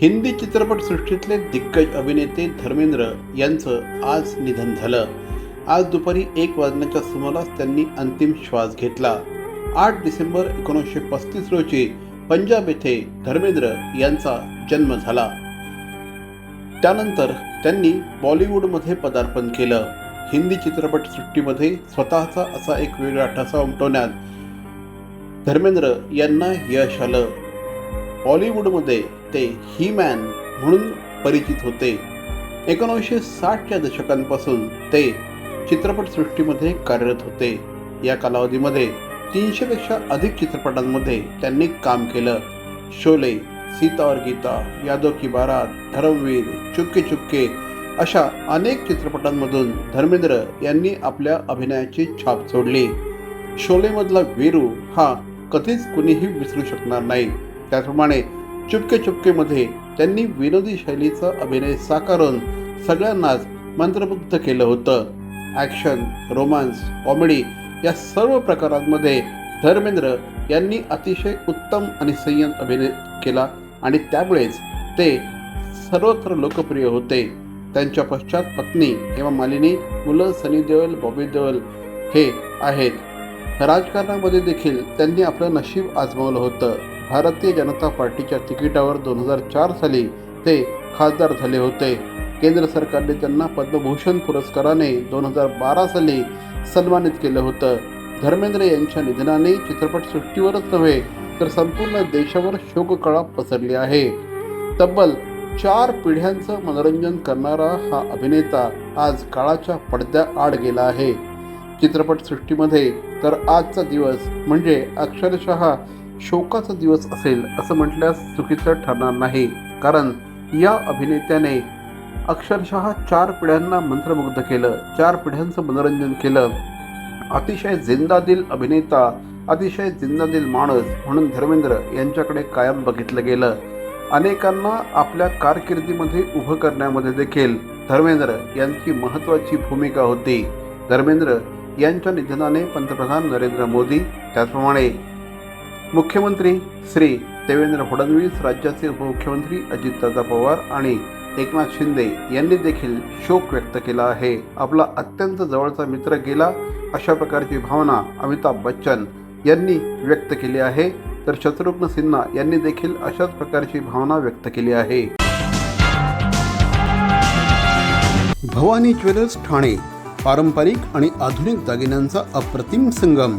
हिंदी चित्रपटसृष्टीतले दिग्गज अभिनेते धर्मेंद्र यांचं आज निधन झालं. आज दुपारी एक वाजण्याच्या सुमारास त्यांनी अंतिम श्वास घेतला. आठ डिसेंबर एकोणीसशे पस्तीस रोजी पंजाब येथे धर्मेंद्र यांचा जन्म झाला. त्यानंतर त्यांनी बॉलिवूडमध्ये पदार्पण केलं. हिंदी चित्रपटसृष्टीमध्ये स्वतःचा असा एक वेगळा ठसा उमटवण्यात धर्मेंद्र यांना यश आलं. बॉलिवूडमध्ये ते ही मॅन म्हणून परिचित होते. एकोणीसशे साठच्या दशकांपासून ते चित्रपटसृष्टीमध्ये कार्यरत होते. या कालावधीमध्ये तीनशेपेक्षा अधिक चित्रपटांमध्ये त्यांनी काम केलं. शोले सीता और गीता यादव की बारात धर्मवीर चुपके चुपके अशा अनेक चित्रपटांमधून धर्मेंद्र यांनी आपल्या अभिनयाची छाप सोडली. शोलेमधला वीरू हा कधीच कुणीही विसरू शकणार नाही. त्याचप्रमाणे चुपके चुपकेमध्ये त्यांनी विनोदी शैलीचा अभिनय साकारून सगळ्यांनाच मंत्रमुग्ध केलं होतं. ॲक्शन रोमांस कॉमेडी या सर्व प्रकारांमध्ये धर्मेंद्र यांनी अतिशय उत्तम आणि संयम अभिनय केला आणि त्यामुळेच ते सर्वत्र लोकप्रिय होते. त्यांच्या पश्चात पत्नी किंवा मालिनी मुलं सनी देओल बॉबी देओल हे आहेत. राजकारणामध्ये देखील त्यांनी आपलं नशीब आजमावलं होतं. भारतीय जनता पार्टीच्या तिकिटावर दोन हजार चार साली ते खासदार झाले होते. केंद्र सरकारने त्यांना पद्मभूषण पुरस्काराने दोन हजार बारा साली सन्मानित केलं होतं. धर्मेंद्र यांच्या निधनाने चित्रपटसृष्टीवरच नव्हे तर संपूर्ण देशावर शोककळा पसरली आहे. तब्बल चार पिढ्यांचं मनोरंजन करणारा हा अभिनेता आज काळाच्या पडद्याआड गेला आहे. चित्रपटसृष्टीमध्ये तर आजचा दिवस म्हणजे अक्षरशः शोकाचा दिवस असेल असं म्हटल्यास चुकीचं ठरणार नाही. कारण या अभिनेत्याने अक्षरशः चार पिढ्यांना मंत्रमुग्ध केलं चार पिढ्यांचं मनोरंजन केलं. अतिशय जिंदादिल अभिनेता अतिशय जिंदादिल माणूस म्हणून धर्मेंद्र यांच्याकडे कायम बघितलं गेलं. अनेकांना आपल्या कारकिर्दीमध्ये उभं करण्यामध्ये देखील धर्मेंद्र यांची महत्त्वाची भूमिका होती. धर्मेंद्र यांच्या निधनाने पंतप्रधान नरेंद्र मोदी त्याचप्रमाणे मुख्यमंत्री श्री देवेंद्र फडणवीस राज्याचे उपमुख्यमंत्री अजितदादा पवार आणि एकनाथ शिंदे यांनी देखील शोक व्यक्त केला आहे. आपला अत्यंत जवळचा मित्र गेला अशा प्रकारची भावना अमिताभ बच्चन यांनी व्यक्त केली आहे. तर शत्रुघ्न सिन्हा यांनी देखील अशाच प्रकारची भावना व्यक्त केली आहे. भवानी ज्वेलर्स ठाणे पारंपरिक आणि आधुनिक दागिन्यांचा अप्रतिम संगम.